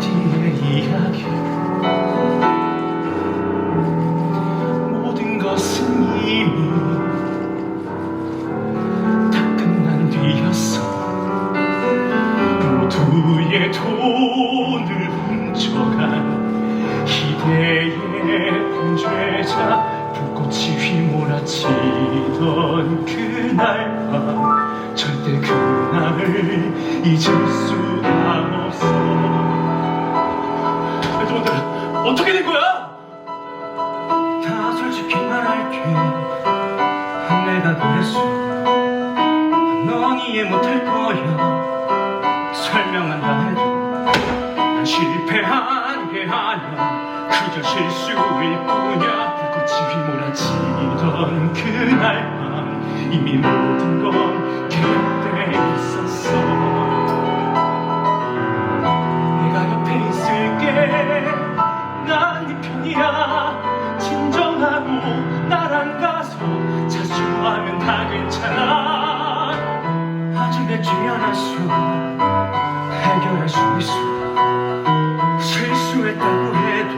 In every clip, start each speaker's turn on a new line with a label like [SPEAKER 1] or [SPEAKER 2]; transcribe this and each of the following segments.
[SPEAKER 1] 그대의 이야기. 모든 것은 이미 다 끝난 뒤였어. 모두의 돈을 훔쳐간
[SPEAKER 2] 희대의 범죄자 불꽃이 휘몰아치던 그날 밤 절대 그날을 잊을 수 내가 그랬어. 넌 이해 못할 거야. 설명한다 해도 난 실패한 게 아니야.
[SPEAKER 1] 그저 실수일 뿐이야. 불꽃이 휘몰아치던 그날 밤 이미 모든 건 계획돼 있었어. 내가 옆에 있을게. 난 네 편이야. 진정하고 나랑 가 서 자수하면 다 괜찮아.
[SPEAKER 2] 아직 늦지 않았어. 해결할 수 있어. 실수했다고 해도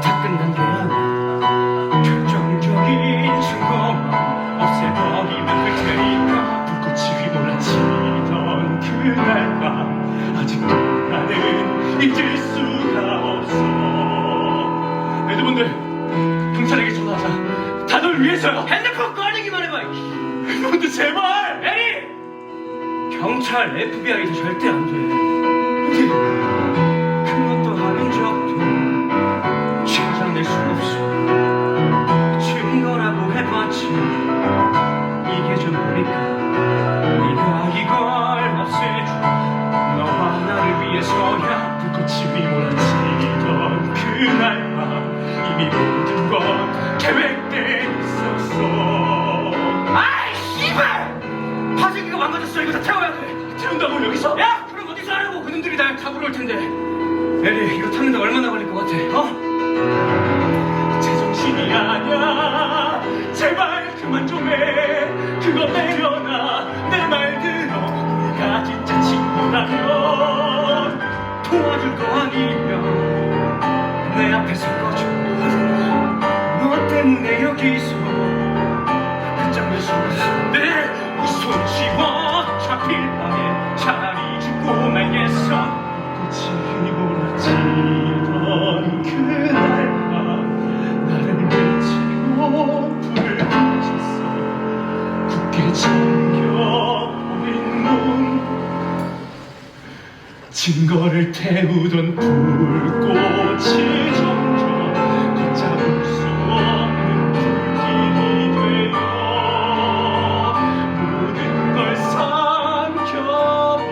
[SPEAKER 2] 다 끝난 게 아니야. 결정적인 증거만
[SPEAKER 1] 없애버리면 될 테니까 불꽃이 휘몰아치던 그날 밤 아직도 나는 잊을 수가 없어. 전화하자 위해서요
[SPEAKER 2] 핸드폰 꺼내기만 해봐
[SPEAKER 1] 애들분들 제발!
[SPEAKER 2] 에리! 경찰 FBI도 절대 안돼.
[SPEAKER 1] 형님
[SPEAKER 2] 큰 것도 하는 적도 찾아낼 수 없어. 증거라고 해봤지? 이게 전부니까? 네가 이걸 없애줘
[SPEAKER 1] 너와 나를 위해서야 불꽃이 휘몰아치던 그날 밤 이미 돼 태운다고 여기서?
[SPEAKER 2] 야 그럼 어디서 하라고? 그놈들이 날 잡으러 올 텐데. 에리 이거 타는데 얼마나 걸릴 것 같아? 어?
[SPEAKER 1] 제정신이 아니야. 제발 그만 좀해. 그거 내려놔. 내 말 들어 우리가 진짜 친구라면
[SPEAKER 2] 도와줄 거 아니면 내 앞에서 꺼져 너 때문에 여기서 끝장낼 수 없어
[SPEAKER 1] 내이손 지워 깊게 잠겨버린 눈. 증거를 태우던 불꽃이 점점 걷잡을 수 없는 불길이 되어 모든 걸 삼켜버린